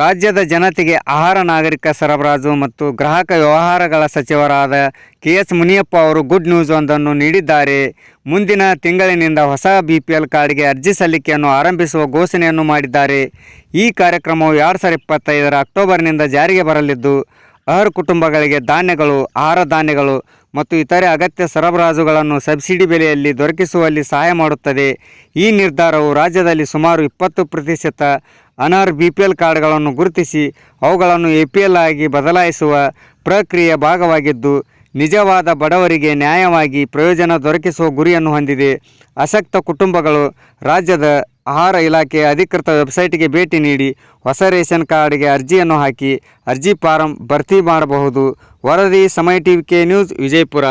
ರಾಜ್ಯದ ಜನತೆಗೆ ಆಹಾರ, ನಾಗರಿಕ ಸರಬರಾಜು ಮತ್ತು ಗ್ರಾಹಕ ವ್ಯವಹಾರಗಳ ಸಚಿವರಾದ ಕೆ ಎಸ್ ಮುನಿಯಪ್ಪ ಅವರು ಗುಡ್ ನ್ಯೂಸ್ ಒಂದನ್ನು ನೀಡಿದ್ದಾರೆ. ಮುಂದಿನ ತಿಂಗಳಿನಿಂದ ಹೊಸ ಬಿ ಪಿ ಎಲ್ ಕಾರ್ಡ್ಗೆ ಅರ್ಜಿ ಸಲ್ಲಿಕೆಯನ್ನು ಆರಂಭಿಸುವ ಘೋಷಣೆಯನ್ನು ಮಾಡಿದ್ದಾರೆ. ಈ ಕಾರ್ಯಕ್ರಮವು ಎರಡು ಸಾವಿರದ ಇಪ್ಪತ್ತೈದರ ಅಕ್ಟೋಬರ್ನಿಂದ ಜಾರಿಗೆ ಬರಲಿದ್ದು ಅರ್ಹ ಕುಟುಂಬಗಳಿಗೆ ಧಾನ್ಯಗಳು, ಆಹಾರ ಧಾನ್ಯಗಳು ಮತ್ತು ಇತರೆ ಅಗತ್ಯ ಸರಬರಾಜುಗಳನ್ನು ಸಬ್ಸಿಡಿ ಬೆಲೆಯಲ್ಲಿ ದೊರಕಿಸುವಲ್ಲಿ ಸಹಾಯ ಮಾಡುತ್ತದೆ. ಈ ನಿರ್ಧಾರವು ರಾಜ್ಯದಲ್ಲಿ ಸುಮಾರು ಇಪ್ಪತ್ತು ಪ್ರತಿಶತ ಅನರ್ಹ ಬಿ ಪಿ ಎಲ್ ಕಾರ್ಡ್ಗಳನ್ನು ಗುರುತಿಸಿ ಅವುಗಳನ್ನು ಎ ಪಿ ಎಲ್ ಆಗಿ ಬದಲಾಯಿಸುವ ಪ್ರಕ್ರಿಯೆಯ ಭಾಗವಾಗಿದ್ದು ನಿಜವಾದ ಬಡವರಿಗೆ ನ್ಯಾಯವಾಗಿ ಪ್ರಯೋಜನ ದೊರಕಿಸುವ ಗುರಿಯನ್ನು ಹೊಂದಿದೆ. ಅಶಕ್ತ ಕುಟುಂಬಗಳು ರಾಜ್ಯದ ಆಹಾರ ಇಲಾಖೆಯ ಅಧಿಕೃತ ವೆಬ್ಸೈಟ್ಗೆ ಭೇಟಿ ನೀಡಿ ಹೊಸ ರೇಷನ್ ಕಾರ್ಡ್ಗೆ ಅರ್ಜಿಯನ್ನು ಹಾಕಿ, ಅರ್ಜಿ ಫಾರಂ ಭರ್ತಿ ಮಾಡಬಹುದು. ವರದಿ ಸಮಯ ಟಿವಿ ಕೆ ನ್ಯೂಸ್ ವಿಜಯಪುರ.